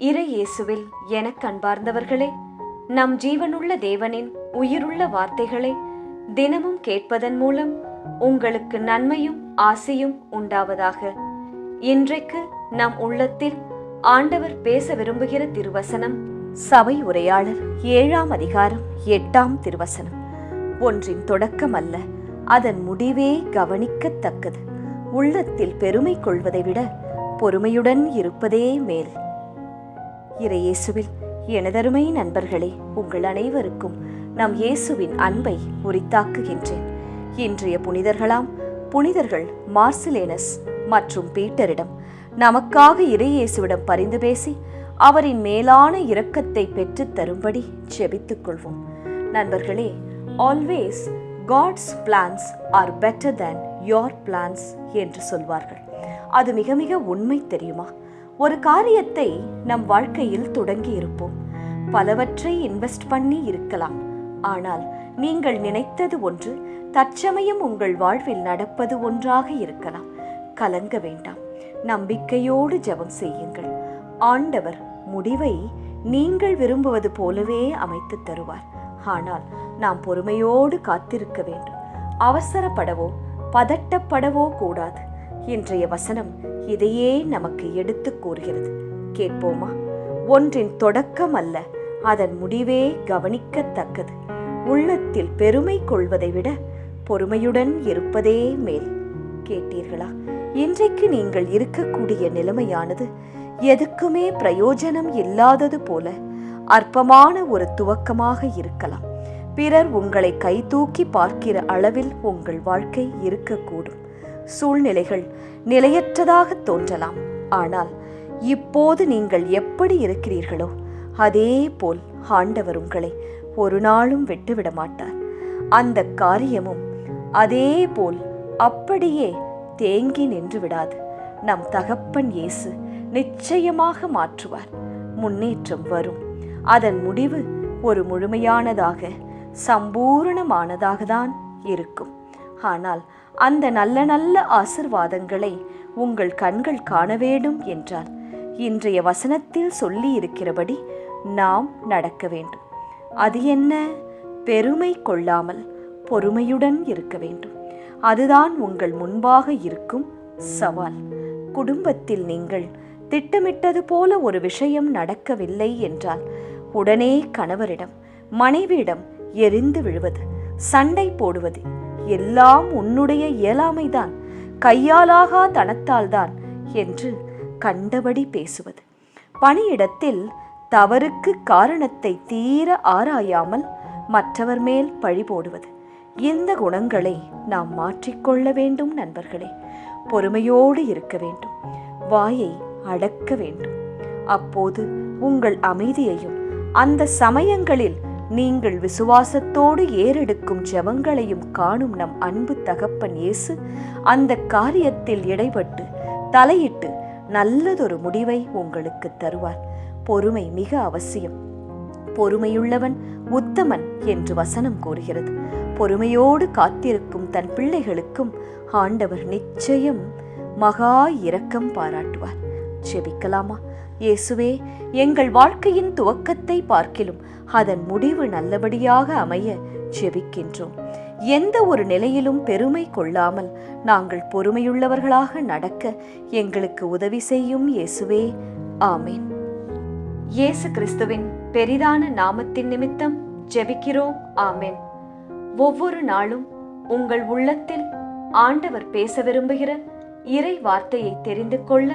இறை இயேசுவில் எனக் அன்பார்ந்தவர்களே நம் ஜீவனுள்ள தேவனின் உயிருள்ள வார்த்தைகளை தினமும் கேட்பதன் மூலம் உங்களுக்கு நன்மையும் ஆசையும் உண்டாவதாக. இன்றைக்கு நம் உள்ளத்தில் ஆண்டவர் பேச விரும்புகிற திருவசனம் சபை உரையாளர் ஏழாம் அதிகாரம் எட்டாம் திருவசனம். ஒன்றின் தொடக்கம் அல்ல அதன் முடிவே கவனிக்கத்தக்கது. உள்ளத்தில் பெருமை கொள்வதை விட பொறுமையுடன் இருப்பதே மேல். இறையேசுவில் எனதருமை நண்பர்களே உங்கள் அனைவருக்கும் நம் இயேசுவின் அன்பை உரித்தாக்குகின்றேன். இன்றைய புனிதர்களாம் புனிதர்கள் மார்சிலேனஸ் மற்றும் பீட்டரிடம் நமக்காக இறையேசுவிடம் பரிந்து பேசி அவரின் மேலான இரக்கத்தை பெற்றுத் தரும்படி ஜெபித்துக் கொள்வோம். நண்பர்களே always God's plans are better than your plans என்று சொல்வார்கள். அது மிக மிக உண்மை தெரியுமா? ஒரு காரியத்தை நம் வாழ்க்கையில் தொடங்கி இருப்போம் பலவற்றை இன்வெஸ்ட் பண்ணி இருக்கலாம். ஆனால் நீங்கள் நினைத்தது ஒன்று தற்சமயம் உங்கள் வாழ்வில் நடப்பது ஒன்றாக இருக்கலாம். கலங்க வேண்டாம். நம்பிக்கையோடு ஜெபம் செய்யுங்கள். ஆண்டவர் முடிவை நீங்கள் விரும்புவது போலவே அமைத்து தருவார். ஆனால் நாம் பொறுமையோடு காத்திருக்க வேண்டும். அவசரப்படவோ பதட்டப்படவோ கூடாது. இன்றைய வசனம் இதையே நமக்கு எடுத்துக் கூறுகிறது. கேட்போமா? ஒன்றின் தொடக்கம் அல்ல அதன் முடிவே கவனிக்கத்தக்கது. உள்ளத்தில் பெருமை கொள்வதை விட பொறுமையுடன் இருப்பதே மேல். கேட்டீர்களா? இன்றைக்கு நீங்கள் இருக்கக்கூடிய நிலைமையானது எதுக்குமே பிரயோஜனம் இல்லாதது போல அற்பமான ஒரு துவக்கமாக இருக்கலாம். பிறர் உங்களை கைதூக்கி பார்க்கிற அளவில் உங்கள் வாழ்க்கை இருக்கக்கூடும். சூழ்நிலைகள் நிலையற்றதாக தோன்றலாம். ஆனால் இப்போது நீங்கள் எப்படி இருக்கிறீர்களோ அதே போல் ஆண்டவர் உங்களை ஒரு நாளும் விட்டுவிட மாட்டார். அந்த காரியமும் அதே போல் அப்படியே தேங்கி நின்று விடாது. நம் தகப்பன் இயேசு நிச்சயமாக மாற்றுவார். முன்னேற்றம் வரும். அதன் முடிவு ஒரு முழுமையானதாக சம்பூரணமானதாக தான் இருக்கும். ஆனால் அந்த நல்ல நல்ல ஆசிர்வாதங்களை உங்கள் கண்கள் காண வேண்டும் என்றால் இன்றைய வசனத்தில் சொல்லி இருக்கிறபடி நாம் நடக்க வேண்டும். அது என்ன? பெருமை கொள்ளாமல் பொறுமையுடன் இருக்க வேண்டும். அதுதான் உங்கள் முன்பாக இருக்கும் சவால். குடும்பத்தில் நீங்கள் திட்டமிட்டது போல ஒரு விஷயம் நடக்கவில்லை என்றால் உடனே கணவரிடம் மனைவியிடம் எரிந்து விழுவது சண்டை போடுவது எல்லாம் உன்னுடைய இயலாமைதான். கையாலாகா தனத்தால்தான் என்று கண்டபடி பேசுவது. பணியிடத்தில் தவறுக்கு காரணத்தை தீர ஆராயாமல் மற்றவர் மேல் பழி போடுவது. இந்த குணங்களை நாம் மாற்றிக்கொள்ள வேண்டும் நண்பர்களே. பொறுமையோடு இருக்க வேண்டும். வாயை அடக்க வேண்டும். அப்போது உங்கள் அமைதியையும் அந்த சமயங்களில் நீங்கள் விசுவாசத்தோடு ஏறெடுக்கும் ஜெபங்களையும் காணும் நம் அன்பு தகப்பன் இயேசு. அந்த காரியத்தில் இடைப்பட்டு தலையிட்டு நல்லதொரு முடிவை உங்களுக்கு தருவார். பொறுமை மிக அவசியம். பொறுமையுள்ளவன் உத்தமன் என்று வசனம் கூறுகிறது. பொறுமையோடு காத்திருக்கும் தன் பிள்ளைகளுக்கும் ஆண்டவர் நிச்சயம் மகா இரக்கம் பாராட்டுவார். ஜெபிக்கலாமா இயேசுவே எங்கள் வாழ்க்கையின் துவக்கத்தை பார்க்கிலும் அதன் முடிவு நல்லபடியாக அமைய ஜெபிக்கின்றோம் எந்த ஒரு நிலையிலும் பெருமை கொள்ளாமல் நாங்கள் பொறுமையுள்ளவர்களாக நடக்க எங்களுக்கு உதவி செய்யும் இயேசுவே. ஆமேன். இயேசு கிறிஸ்துவின் பெரிதான நாமத்தின் நிமித்தம் ஜெபிக்கிறோம். ஆமேன். ஒவ்வொரு நாளும் உங்கள் உள்ளத்தில் ஆண்டவர் பேச விரும்புகிற இறை வார்த்தையை தெரிந்து கொள்ள